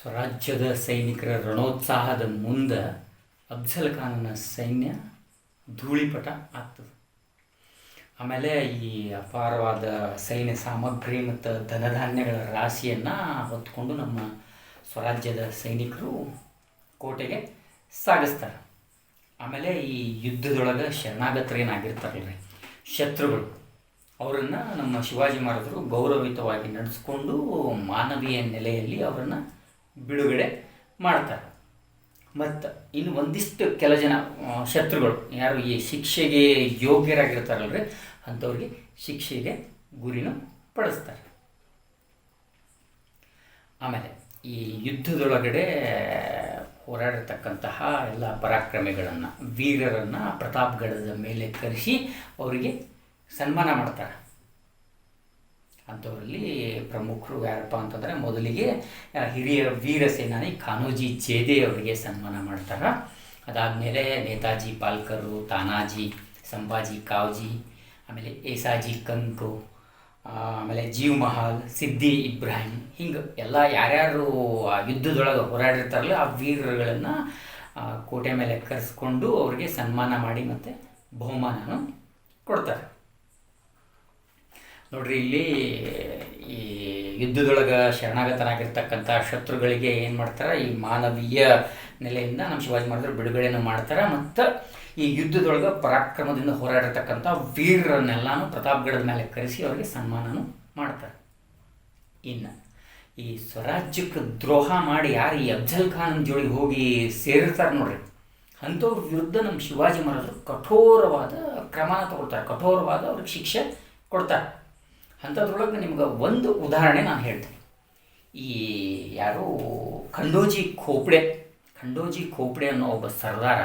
ಸ್ವರಾಜ್ಯದ ಸೈನಿಕರ ರಣೋತ್ಸಾಹದ ಮುಂದೆ ಅಫ್ಜಲ್ ಖಾನನ ಸೈನ್ಯ ಧೂಳಿಪಟ ಆಗ್ತದೆ. ಆಮೇಲೆ ಈ ಅಪಾರವಾದ ಸೈನ್ಯ ಸಾಮಗ್ರಿ ಮತ್ತು ಧನಧಾನ್ಯಗಳ ರಾಶಿಯನ್ನು ಹೊತ್ಕೊಂಡು ನಮ್ಮ ಸ್ವರಾಜ್ಯದ ಸೈನಿಕರು ಕೋಟೆಗೆ ಸಾಗಿಸ್ತಾರೆ. ಆಮೇಲೆ ಈ ಯುದ್ಧದೊಳಗೆ ಶರಣಾಗತರೇನಾಗಿರ್ತಾರಲ್ರಿ ಶತ್ರುಗಳು. ಅವರನ್ನು ನಮ್ಮ ಶಿವಾಜಿ ಮಹಾರಾಜರು ಗೌರವಿತವಾಗಿ ನಡೆಸ್ಕೊಂಡು ಮಾನವೀಯ ನೆಲೆಯಲ್ಲಿ ಅವರನ್ನು ಬಿಡುಗಡೆ ಮಾಡ್ತಾರೆ. ಮತ್ತು ಇನ್ನು ಒಂದಿಷ್ಟು ಕೆಲ ಜನ ಶತ್ರುಗಳು, ಯಾರು ಈ ಶಿಕ್ಷೆಗೆ ಯೋಗ್ಯರಾಗಿರ್ತಾರಲ್ರಿ, ಅಂಥವ್ರಿಗೆ ಶಿಕ್ಷೆಗೆ ಗುರಿನೂ ಪಡಿಸ್ತಾರೆ. ಆಮೇಲೆ ಈ ಯುದ್ಧದೊಳಗಡೆ ಹೋರಾಡಿರ್ತಕ್ಕಂತಹ ಎಲ್ಲ ಪರಾಕ್ರಮಿಗಳನ್ನು, ವೀರರನ್ನು ಪ್ರತಾಪ್ಗಢದ ಮೇಲೆ ಕರೆಸಿ ಅವರಿಗೆ ಸನ್ಮಾನ ಮಾಡ್ತಾರೆ. ಅಂಥವರಲ್ಲಿ ಪ್ರಮುಖರು ಯಾರಪ್ಪ ಅಂತಂದರೆ ಮೊದಲಿಗೆ ಹಿರಿಯ ವೀರ ಸೇನಾನಿ ಖಾನೋಜಿ ಜೇದೆ ಅವರಿಗೆ ಸನ್ಮಾನ ಮಾಡ್ತಾರೆ. ಅದಾದಮೇಲೆ ನೇತಾಜಿ ಪಾಲ್ಕರು, ತಾನಾಜಿ, ಸಂಭಾಜಿ ಕಾವ್ಜಿ, ಆಮೇಲೆ ಏಸಾಜಿ ಕಂಕು ಆಮೇಲೆ ಜೀವ್ ಮಹಾಲ್, ಸಿದ್ದಿ ಇಬ್ರಾಹಿಂ, ಹಿಂಗೆ ಎಲ್ಲ ಯಾರ್ಯಾರು ಆ ಯುದ್ಧದೊಳಗೆ ಹೋರಾಡಿರ್ತಾರಲ್ಲ ಆ ವೀರರುಗಳನ್ನು ಕೋಟೆ ಮೇಲೆ ಕರೆಸ್ಕೊಂಡು ಅವ್ರಿಗೆ ಸನ್ಮಾನ ಮಾಡಿ ಮತ್ತು ಬಹುಮಾನನೂ ಕೊಡ್ತಾರೆ. ನೋಡ್ರಿ, ಇಲ್ಲಿ ಈ ಯುದ್ಧದೊಳಗೆ ಶರಣಾಗತನಾಗಿರ್ತಕ್ಕಂಥ ಶತ್ರುಗಳಿಗೆ ಏನು ಮಾಡ್ತಾರೆ, ಈ ಮಾನವೀಯ ನೆಲೆಯಿಂದ ನಮ್ಮ ಶಿವಾಜಿ ಮಾಡಿದ್ರು ಬಿಡುಗಡೆಯನ್ನು ಮಾಡ್ತಾರೆ. ಮತ್ತು ಈ ಯುದ್ಧದೊಳಗೆ ಪರಾಕ್ರಮದಿಂದ ಹೋರಾಡಿರ್ತಕ್ಕಂಥ ವೀರರನ್ನೆಲ್ಲಾನು ಪ್ರತಾಪ್ಗಢದ ಮೇಲೆ ಕರೆಸಿ ಅವರಿಗೆ ಸನ್ಮಾನನೂ ಮಾಡ್ತಾರೆ. ಇನ್ನು ಈ ಸ್ವರಾಜ್ಯಕ್ಕೆ ದ್ರೋಹ ಮಾಡಿ ಯಾರು ಈ ಅಫ್ಜಲ್ ಖಾನ್ ಜೋಡಿ ಹೋಗಿ ಸೇರಿರ್ತಾರೆ ನೋಡ್ರಿ, ಅಂಥವ್ರ ವಿರುದ್ಧ ನಮ್ಮ ಶಿವಾಜಿ ಮಹಾರಾಜರು ಕಠೋರವಾದ ಕ್ರಮನ ತಗೊಳ್ತಾರೆ. ಕಠೋರವಾದ ಅವ್ರಿಗೆ ಶಿಕ್ಷೆ ಕೊಡ್ತಾರೆ. ಅಂಥದ್ರೊಳಗೆ ನಿಮ್ಗೆ ಒಂದು ಉದಾಹರಣೆ ನಾನು ಹೇಳ್ತೀನಿ. ಈ ಯಾರು ಖಂಡೋಜಿ ಖೋಪ್ಡೆ ಖಂಡೋಜಿ ಖೋಪ್ಡೆ ಅನ್ನೋ ಒಬ್ಬ ಸರ್ದಾರ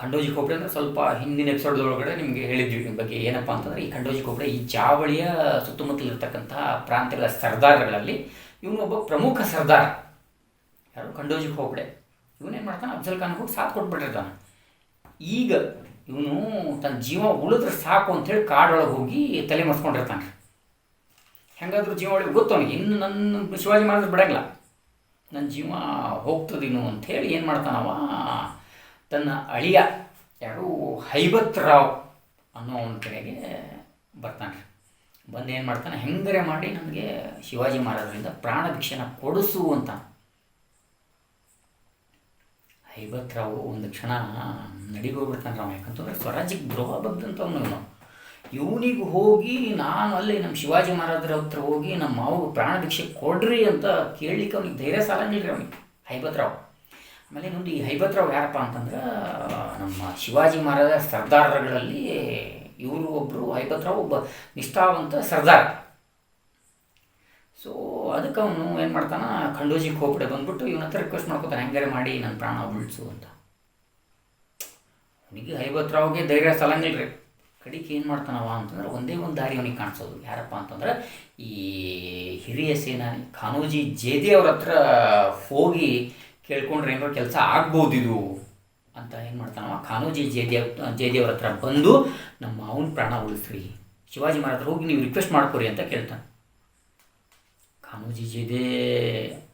ಖಂಡೋಜಿ ಖೋಪ್ಡೆ ಅಂದರೆ ಸ್ವಲ್ಪ ಹಿಂದಿನ ಎಪಿಸೋಡ್ದೊಳಗಡೆ ನಿಮಗೆ ಹೇಳಿದ್ವಿ ನಿಮ್ಮ ಬಗ್ಗೆ ಏನಪ್ಪ ಅಂತಂದರೆ ಈ ಖಂಡೋಜಿ ಖೋಪ್ಡೆ ಈ ಜಾವಳಿಯ ಸುತ್ತಮುತ್ತಲಿರ್ತಕ್ಕಂತಹ ಪ್ರಾಂತ್ಯಗಳ ಸರ್ದಾರ್ಗಳಲ್ಲಿ ಇವನು ಒಬ್ಬ ಪ್ರಮುಖ ಸರ್ದಾರ. ಯಾರು ಖಂಡೋಜಿ ಖೋಪ್ಡೆ. ಇವನೇನು ಮಾಡ್ತಾನೆ, ಅಫ್ಜಲ್ ಖಾನ್ ಹೋಗಿ ಸಾಥ್ ಕೊಟ್ಬಿಟ್ಟಿರ್ತಾನೆ. ಈಗ ಇವನು ತನ್ನ ಜೀವ ಉಳಿದ್ರೆ ಸಾಕು ಅಂಥೇಳಿ ಕಾಡೊಳಗೆ ಹೋಗಿ ತಲೆ ಮರ್ಸ್ಕೊಂಡಿರ್ತಾನೆ. ಹೆಂಗಾದ್ರೂ ಜೀವ ಒಳಗೆ ಗೊತ್ತು ಅವನಿಗೆ ಇನ್ನು ನನ್ನ ಶಿವಾಜಿ ಮಾಡಿದ್ರೆ ಬಿಡಂಗಿಲ್ಲ. ನನ್ನ ಜೀವ ಹೋಗ್ತದೇನು ಅಂಥೇಳಿ ಏನು ಮಾಡ್ತಾನವ? ತನ್ನ ಅಳಿಯ ಯಾರು ಹೈಬತ್ ರಾವ್ ಅನ್ನೋ ಒಂದು ಕಡೆಗೆ ಬರ್ತಾನೆ. ಬಂದು ಏನು ಮಾಡ್ತಾನೆ? ಹೆಂಗರೆ ಮಾಡಿ ನನಗೆ ಶಿವಾಜಿ ಮಹಾರಾಜರಿಂದ ಪ್ರಾಣ ಭಿಕ್ಷೆನ ಕೊಡಿಸು ಅಂತ. ಹೈಬತ್ ರಾವ್ ಒಂದು ಕ್ಷಣ ನಡಿಗೋಗ್ಬಿಡ್ತಾನೆ ರಾವ್ ಯಾಕಂತಂದ್ರೆ ಸ್ವರಾಜ್ಯಕ್ಕೆ ದ್ರೋಹ ಬಗ್ದಂಥವ್ನು ಇವನು. ಇವನಿಗೆ ಹೋಗಿ ನಾನು ಅಲ್ಲಿ ನಮ್ಮ ಶಿವಾಜಿ ಮಹಾರಾಜರ ಹತ್ರ ಹೋಗಿ ನಮ್ಮ ಮಾವು ಪ್ರಾಣ ಭಿಕ್ಷೆ ಕೊಡ್ರಿ ಅಂತ ಕೇಳಲಿಕ್ಕೆ ಅವನಿಗೆ ಧೈರ್ಯ ಸಾಲಂಗಿಲ್ಲ ಅವನಿಗೆ ಹೈಬತ್ ರಾವ್ ಆಮೇಲೆ ಇನ್ನೊಂದು ಈ ಹೈಬತ್ ರಾವ್ ಯಾರಪ್ಪ ಅಂತಂದ್ರೆ, ನಮ್ಮ ಶಿವಾಜಿ ಮಹಾರಾಜ ಸರ್ದಾರಗಳಲ್ಲಿ ಇವರು ಒಬ್ಬರು ಹೈಬತ್ ರಾವ್ ಒಬ್ಬ ನಿಷ್ಠಾವಂತ ಸರ್ದಾರ್. ಸೊ ಅದಕ್ಕೆ ಅವನು ಏನು ಮಾಡ್ತಾನೆ ಖಂಡೋಜಿ ಕೋಪಡೆ ಬಂದ್ಬಿಟ್ಟು ಇವನ ಹತ್ರ ರಿಕ್ವೆಸ್ಟ್ ಮಾಡ್ಕೊತಾನೆ, ಹೆಂಗಾರೆ ಮಾಡಿ ನನ್ನ ಪ್ರಾಣ ಉಳಿಸು ಅಂತ. ಅವನಿಗೆ ರಾವ್ಗೆ ಧೈರ್ಯ ಸಲಂಗಿಲ್ಲ ರೀ ಕಡಿಕೆ ಏನು ಮಾಡ್ತಾನವ ಅಂತಂದ್ರೆ ಒಂದೇ ಒಂದು ದಾರಿ ಅವನಿಗೆ ಕಾಣಿಸೋದು. ಯಾರಪ್ಪ ಅಂತಂದ್ರೆ ಈ ಹಿರಿಯ ಸೇನಾನಿ ಖಾನೋಜಿ ಜೇದಿ ಅವ್ರ ಹತ್ರ ಹೋಗಿ ಕೇಳ್ಕೊಂಡ್ರೆ ಏನೋ ಕೆಲಸ ಆಗ್ಬೋದಿದು ಅಂತ ಏನು ಮಾಡ್ತಾನವ? ಖಾನೋಜಿ ಜೇದಿ ಜೇದಿ ಅವ್ರ ಹತ್ರ ಬಂದು ನಮ್ಮ ಮಾವನ ಪ್ರಾಣ ಉಳಿಸ್ರಿ. ಶಿವಾಜಿ ಮಹಾರಾಜ್ ಹೋಗಿ ನೀವು ರಿಕ್ವೆಸ್ಟ್ ಮಾಡ್ಕೊರಿ ಅಂತ ಕೇಳ್ತಾನೆ. ಖಾನೋಜಿ ಜೇದೆ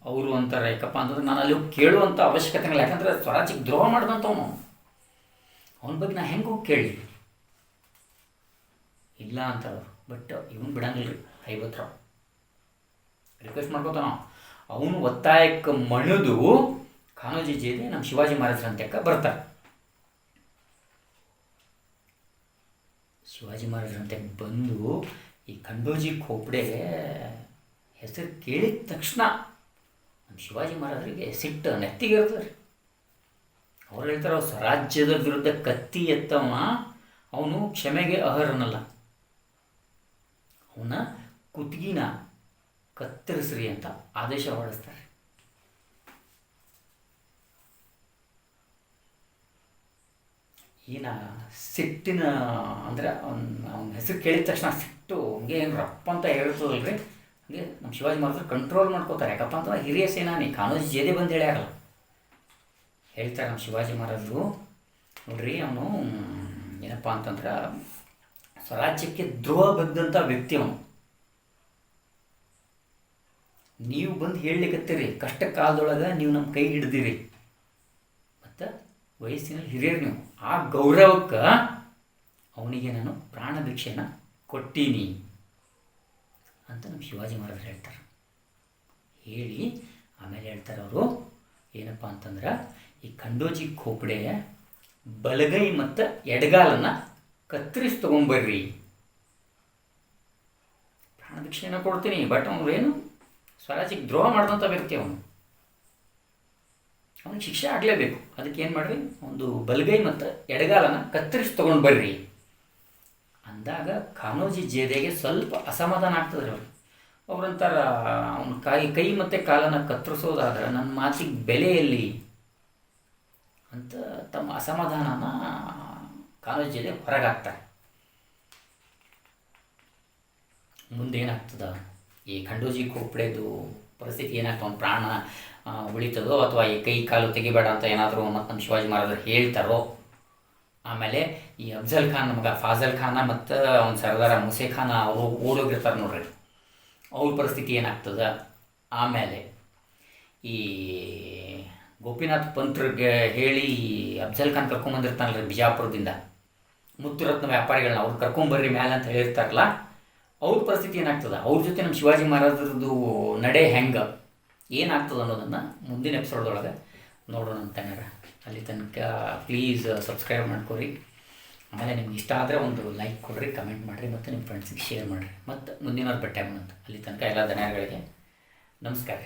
ಅವರು ಅಂತಾರೆ, ಯಾಕಪ್ಪ ಅಂತಂದ್ರೆ ನಾನು ಅಲ್ಲಿ ಹೋಗಿ ಕೇಳುವಂಥ ಅವಶ್ಯಕತೆ ಯಾಕಂದ್ರೆ ಸ್ವರಾಜಿಗೆ ದ್ರೋಹ ಮಾಡಿದಂಥವನು ಅವನ ಬಗ್ಗೆ ನಾ ಹೆಂಗೆ ಹೋಗಿ ಕೇಳಿ ಇಲ್ಲ ಅಂತಾರೆ ಬಟ್ ಇವನು ಬಿಡಂಗಿಲ್ಲ ರೀ ಐವತ್ತು ರಿಕ್ವೆಸ್ಟ್ ಮಾಡ್ಕೋತಾನ ಅವನು ಒತ್ತಾಯಕ್ಕೆ ಮಣಿದು ಖಾನೋಜಿ ಜೇದೆ ನಮ್ಮ ಶಿವಾಜಿ ಮಹಾರಾಜರ ಅಂತ್ಯಕ್ಕೆ ಬರ್ತಾರೆ. ಶಿವಾಜಿ ಮಹಾರಾಜರ ಅಂತ್ಯಕ್ಕೆ ಬಂದು ಈ ಖಂಡೋಜಿ ಖೋಪಡೆ ಹೆಸರು ಕೇಳಿದ ತಕ್ಷಣ ನಮ್ಮ ಶಿವಾಜಿ ಮಹಾರಾಜರಿಗೆ ಸಿಟ್ಟು ನೆತ್ತಿಗೆ ಇರ್ತದೆ ಅವ್ರು ಹೇಳ್ತಾರೆ ಅವ್ರು ಸ್ವರಾಜ್ಯದ ವಿರುದ್ಧ ಕತ್ತಿ ಎತ್ತವ ಅವನು ಕ್ಷಮೆಗೆ ಅರ್ಹನಲ್ಲ. ಅವನ ಕುತ್ತಿಗಿನ ಕತ್ತರಿಸ್ರಿ ಅಂತ ಆದೇಶ ಹೊರಡಿಸ್ತಾರೆ. ಈನ ಸಿಟ್ಟಿನ ಅಂದರೆ ಅವ್ನ ಅವನ ಹೆಸರು ಕೇಳಿದ ತಕ್ಷಣ ಸಿಟ್ಟು ಹಂಗೆ ಏನು ರಪ್ಪ ಅಂತ ಹೇಳ್ತದಲ್ರಿ ಹಂಗೆ ನಮ್ಮ ಶಿವಾಜಿ ಮಹಾರಾಜರು ಕಂಟ್ರೋಲ್ ಮಾಡ್ಕೋತಾರೆ. ಯಾಕಪ್ಪ ಅಂತಂದ್ರೆ ಹಿರಿಯ ಸೇನಾನಿ ಕಾನೂಜಿ ಜೇದೆ ಬಂದು ಹೇಳಿ ಆಗಲ್ಲ. ಹೇಳ್ತಾರೆ ನಮ್ಮ ಶಿವಾಜಿ ಮಹಾರಾಜರು. ನೋಡ್ರಿ ಅವನು ಏನಪ್ಪ ಅಂತಂದ್ರೆ ಸ್ವರಾಜ್ಯಕ್ಕೆ ದ್ರೋಹ ಬಗ್ದಂಥ ವ್ಯಕ್ತಿ ಅವನು. ನೀವು ಬಂದು ಹೇಳಲಿಕ್ಕತ್ತೀರಿ ಕಷ್ಟ ಕಾಲದೊಳಗೆ ನೀವು ನಮ್ಮ ಕೈ ಹಿಡ್ದಿರಿ. ಮತ್ತು ವಯಸ್ಸಿನಲ್ಲಿ ಹಿರಿಯರು ನೀವು. ಆ ಗೌರವಕ್ಕೆ ಅವನಿಗೆ ನಾನು ಪ್ರಾಣ ಭಿಕ್ಷೆನ ಕೊಟ್ಟೀನಿ ಅಂತ ನಮ್ಮ ಶಿವಾಜಿ ಮಹಾರಾಜರು ಹೇಳ್ತಾರೆ. ಹೇಳಿ ಆಮೇಲೆ ಹೇಳ್ತಾರೆ ಅವರು, ಏನಪ್ಪ ಅಂತಂದ್ರೆ ಈ ಖಂಡೋಜಿ ಖೋಪಡೆ ಬಲಗೈ ಮತ್ತು ಎಡಗಾಲನ್ನು ಕತ್ತರಿಸಿ ತೊಗೊಂಬರ್ರಿ. ಪ್ರಾಣಭಿಕ್ಷೆಯನ್ನು ಕೊಡ್ತೀನಿ ಬಟ್ ಅವನು ಏನು? ಸ್ವರಾಜಿಗೆ ದ್ರೋಹ ಮಾಡಿದಂಥ ವ್ಯಕ್ತಿ ಅವನು. ಅವನಿಗೆ ಶಿಕ್ಷೆ ಆಗಲೇಬೇಕು. ಅದಕ್ಕೆ ಏನು ಮಾಡ್ರಿ? ಒಂದು ಬಲಗೈ ಮತ್ತು ಎಡಗಾಲನ ಕತ್ತರಿಸಿ ತೊಗೊಂಡು ಬರ್ರಿ ಅಂದಾಗ ಕಾನೋಜಿ ಜೇದೆಗೆ ಸ್ವಲ್ಪ ಅಸಮಾಧಾನ ಆಗ್ತದೆ ಅವ್ರು ಅವ್ರಂತಾರ, ಅವನ ಕೈ ಕೈ ಮತ್ತು ಕಾಲನ್ನು ಕತ್ತರಿಸೋದಾದ್ರೆ ನನ್ನ ಮಾತಿಗೆ ಬೆಲೆಯಲ್ಲಿ ಅಂತ ತಮ್ಮ ಅಸಮಾಧಾನನ ಕಾನೋಜಿ ಜೇದೆ ಹೊರಗಾಗ್ತಾರೆ. ಮುಂದೆ ಏನಾಗ್ತದ ಈ ಖಂಡೋಜಿ ಕೊಪ್ಪಳೆದು ಪರಿಸ್ಥಿತಿ ಏನಾಗ್ತದೆ? ಅವ್ನ ಪ್ರಾಣ ಉಳಿತದೋ ಅಥವಾ ಈ ಕೈ ಕಾಲು ತೆಗಿಬೇಡ ಅಂತ ಏನಾದರೂ ಮತ್ತು ನಮ್ಮ ಶಿವಾಜಿ ಮಹಾರಾಜರು ಹೇಳ್ತಾರೋ? ಆಮೇಲೆ ಈ ಅಫ್ಜಲ್ ಖಾನ್ ನಮ್ಗೆ ಫಾಜಲ್ ಖಾನ ಮತ್ತು ಅವನ ಸರ್ದಾರ ಮುಸೆ ಖಾನ ಅವರು ಓಡೋಗಿರ್ತಾರೆ ನೋಡ್ರಿ. ಅವ್ರ ಪರಿಸ್ಥಿತಿ ಏನಾಗ್ತದ? ಆಮೇಲೆ ಈ ಗೋಪಿನಾಥ್ ಪಂತ್ರಿಗೆ ಹೇಳಿ ಅಫ್ಜಲ್ ಖಾನ್ ಕರ್ಕೊಂಬಂದಿರ್ತಾನಲ್ರಿ ಬಿಜಾಪುರದಿಂದ. ಮುತ್ತುರತ್ನ ವ್ಯಾಪಾರಿಗಳನ್ನ ಅವ್ರು ಕರ್ಕೊಂಬರ್ರಿ ಮ್ಯಾಲ ಅಂತ ಹೇಳಿರ್ತಾರಲ್ಲ, ಅವ್ರ ಪರಿಸ್ಥಿತಿ ಏನಾಗ್ತದ? ಅವ್ರ ಜೊತೆ ನಮ್ಮ ಶಿವಾಜಿ ಮಹಾರಾಜರದ್ದು ನಡೆ ಹೆಂಗೆ? ಏನಾಗ್ತದೆ ಅನ್ನೋದನ್ನು ಮುಂದಿನ ಎಪಿಸೋಡ್ದೊಳಗೆ ನೋಡೋಣ ಅಂತ ಅಲ್ಲಿ ತನಕ ಪ್ಲೀಸ್ ಸಬ್ಸ್ಕ್ರೈಬ್ ಮಾಡ್ಕೊರಿ. ಆಮೇಲೆ ನಿಮ್ಗೆ ಇಷ್ಟ ಆದರೆ ಒಂದು ಲೈಕ್ ಕೊಡ್ರಿ ಕಮೆಂಟ್ ಮಾಡಿರಿ, ಮತ್ತು ನಿಮ್ಮ ಫ್ರೆಂಡ್ಸಿಗೆ ಶೇರ್ ಮಾಡಿರಿ. ಮತ್ತು ಭೇಟಿ ಆಗೋಣ ಅಂತ. ಅಲ್ಲಿ ತನಕ ಎಲ್ಲ ಧನ್ಯಗಳಿಗೆ ನಮಸ್ಕಾರ.